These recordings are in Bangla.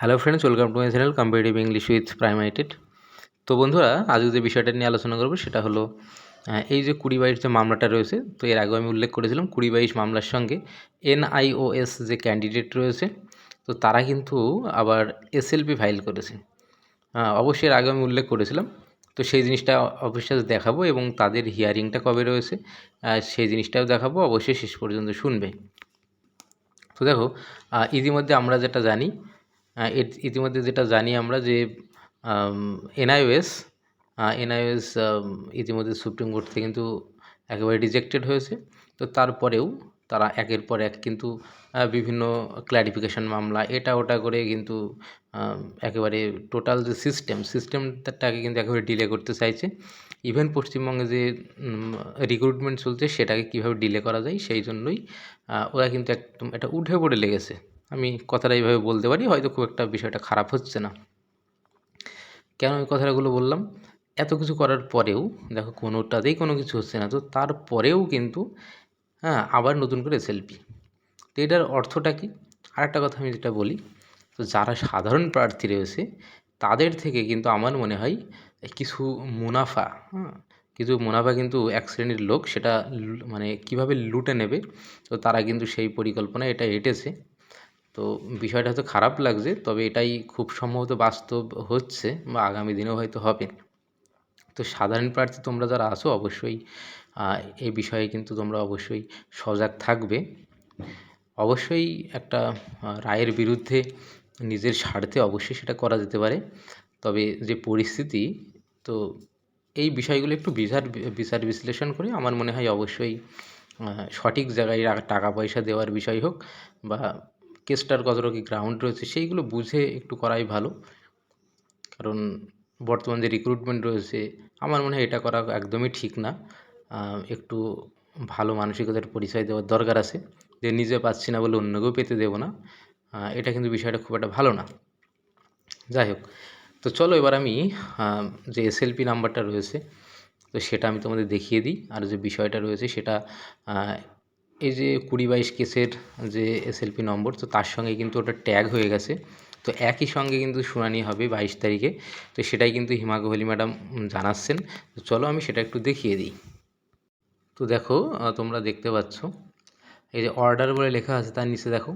Hello friends welcome to my channel competitive English with প্রাইমাইটেড তো বন্ধুরা, আজ যে বিষয়টা নিয়ে আলোচনা করব সেটা হলো এই যে কুড়ি বাইশ যে মামলাটা রয়েছে, তো এর আগেও আমি উল্লেখ করেছিলাম কুড়ি বাইশ মামলার সঙ্গে এনআইওএস যে ক্যান্ডিডেট রয়েছে, তো তারা কিন্তু আবার এসএলপি ফাইল করেছে। অবশ্যই এর আগে আমি উল্লেখ করেছিলাম, তো সেই জিনিসটা অবশ্যই দেখাবো এবং তাদের হিয়ারিংটা কবে রয়েছে সেই জিনিসটাও দেখাবো, অবশ্যই শেষ পর্যন্ত শুনবে। তো দেখো ইতিমধ্যে আমরা যেটা জানি ইতিমধ্যে যেটা জানি আমরা যে এনআইওএস এনআইওএস ইতিমধ্যে সুপ্রিম কোর্ট থেকে কিন্তু একেবারে রিজেক্টেড হয়েছে। তো তারপরেও তারা একের পর এক কিন্তু বিভিন্ন ক্ল্যারিফিকেশন মামলা, এটা ওটা করে কিন্তু একেবারে টোটাল যে সিস্টেম সিস্টেমটাকে কিন্তু একেবারে ডিলে করতে চাইছে। ইভেন পশ্চিমবঙ্গে যে রিক্রুটমেন্ট চলছে, সেটাকে কীভাবে ডিলে করা যায়, সেই জন্যই ওরা কিন্তু একদম এটা উঠে পড়ে লেগেছে। আমি কথাটা এইভাবে বলতে পারি, হয়তো খুব একটা বিষয়টা খারাপ হচ্ছে না। কেন এই কথাগুলো বললাম? এত কিছু করার পরেও, দেখো কোনোটাতেই কোনো কিছু হচ্ছে না, তো তারপরেও কিন্তু হ্যাঁ আবার নতুন করে সেলফি তো এটার অর্থটা কি? আরেকটা কথা আমি যেটা বলি, তো যারা সাধারণ প্রার্থী রয়েছে, তাদের থেকে কিন্তু আমার মনে হয়, কিছু মুনাফা হ্যাঁ কিছু মুনাফা কিন্তু এক শ্রেণির লোক, সেটা মানে কীভাবে লুটে নেবে, তো তারা কিন্তু সেই পরিকল্পনা এটা এঁটেছে। তো বিষয়টা হয়তো খারাপ লাগছে, তবে এটাই খুব সম্ভবত বাস্তব হচ্ছে বা আগামী দিনেও হয়তো হবে। তো সাধারণ প্রার্থী তোমরা যারা আছো, অবশ্যই এই বিষয়ে কিন্তু তোমরা অবশ্যই সজাগ থাকবে। অবশ্যই একটা রায়ের বিরুদ্ধে নিজের স্বার্থে অবশ্যই সেটা করা যেতে পারে। তবে যে পরিস্থিতি, তো এই বিষয়গুলো একটু বিচার বিচার বিশ্লেষণ করে। আমার মনে হয় অবশ্যই সঠিক জায়গায় টাকা পয়সা দেওয়ার বিষয় হোক বা কেসটার কতটা কি গ্রাউন্ড রয়েছে, সেইগুলো বুঝে একটু করাই ভালো। কারণ বর্তমান যে রিক্রুটমেন্ট রয়েছে, আমার মনে হয় এটা করা একদমই ঠিক না। একটু ভালো মানসিকতার পরিচয় দেওয়ার দরকার আছে। যে নিজে পাচ্ছি না বলে অন্যকেও পেতে দেবো না। এটা কিন্তু বিষয়টা খুব একটা ভালো না। যাই হোক, তো চলো এবার আমি যে এসএলপি নাম্বারটা রয়েছে, তো সেটা আমি তোমাদের দেখিয়ে দিই। আর যে বিষয়টা রয়েছে সেটা এই যে কুড়ি বাইশ কেসের যে এসএলপি নম্বর, তো তার সঙ্গে কিন্তু ওটা ট্যাগ হয়ে গেছে। তো একই সঙ্গে কিন্তু শুনানি হবে বাইশ তারিখে। তো সেটাই কিন্তু হিমা কোহলি ম্যাডাম জানাচ্ছেন। তো চলো আমি সেটা একটু দেখিয়ে দিই। তো দেখো তোমরা দেখতে পাচ্ছ। এই যে অর্ডার বলে লেখা আছে, তার নিচে দেখো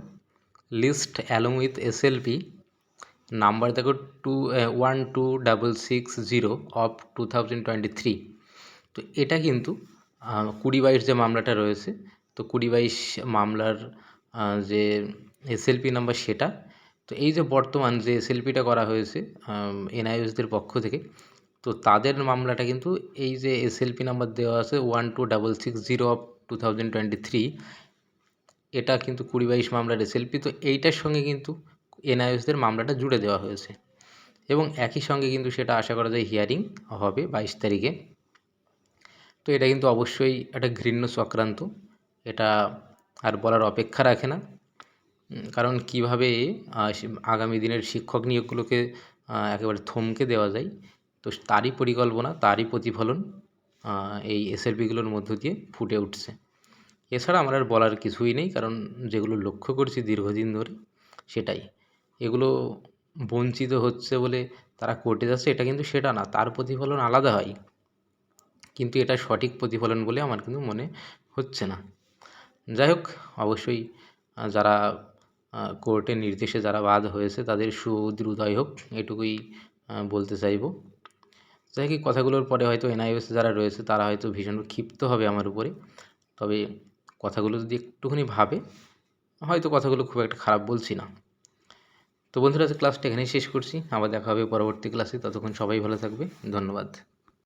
list along with S SLP number দেখো two one two double six zero of two thousand twenty three তো এটা কিন্তু কুড়ি বাইশ যে মামলাটা রয়েছে তো কুড়ি বাইশ মামলার যে এসএলপি নাম্বার সেটা, তো এই যে বর্তমান যে এসএলপিটা করা হয়েছে এনআইএসদের পক্ষ থেকে, তো তাদের মামলাটা কিন্তু এই যে এসএলপি নাম্বার দেওয়া আছে one two double six zero of two thousand twenty three, এটা কিন্তু কুড়ি বাইশ মামলার এসএলপি, তো এইটার সঙ্গে কিন্তু এনআইএসদের মামলাটা জুড়ে দেওয়া হয়েছে। এবং একই সঙ্গে কিন্তু সেটা আশা করা যায় হিয়ারিং হবে বাইশ তারিখে। তো এটা কিন্তু অবশ্যই একটা ঘৃণ্য চক্রান্ত। এটা আর বলার অপেক্ষা রাখে না। কারণ কীভাবে আগামী দিনের শিক্ষক নিয়োগগুলোকে একেবারে থমকে দেওয়া যায়, তো তারই পরিকল্পনা, তারই প্রতিফলন এই এসএলপিগুলোর মধ্য দিয়ে ফুটে উঠছে। এছাড়া আমার আর বলার কিছুই নেই, কারণ যেগুলো লক্ষ্য করছি দীর্ঘদিন ধরে, সেটাই। এগুলো বঞ্চিত হচ্ছে বলে তারা কোর্টে যাচ্ছে, এটা কিন্তু সেটা না, তার প্রতিফলন আলাদা হয়। কিন্তু এটা সঠিক প্রতিফলন বলে আমার কিন্তু মনে হচ্ছে না। যাই হোক, অবশ্যই যারা কোর্টের নির্দেশে যারা বাদ হয়েছে তাদের সুদৃঢ়দয় হোক, এটুকুই বলতে চাইব। যাই হোক কথাগুলোর পরে হয়তো এনআইএস যারা রয়েছে তারা হয়তো ভীষণ ক্ষিপ্ত হবে আমার উপরে। তবে কথাগুলো যদি একটুখানি ভাবে, হয়তো কথাগুলো খুব একটা খারাপ বলছি না। তো বন্ধুরা ক্লাসটা এখানেই শেষ করছি। আবার দেখা হবে পরবর্তী ক্লাসে। ততক্ষণ সবাই ভালো থাকবে। ধন্যবাদ।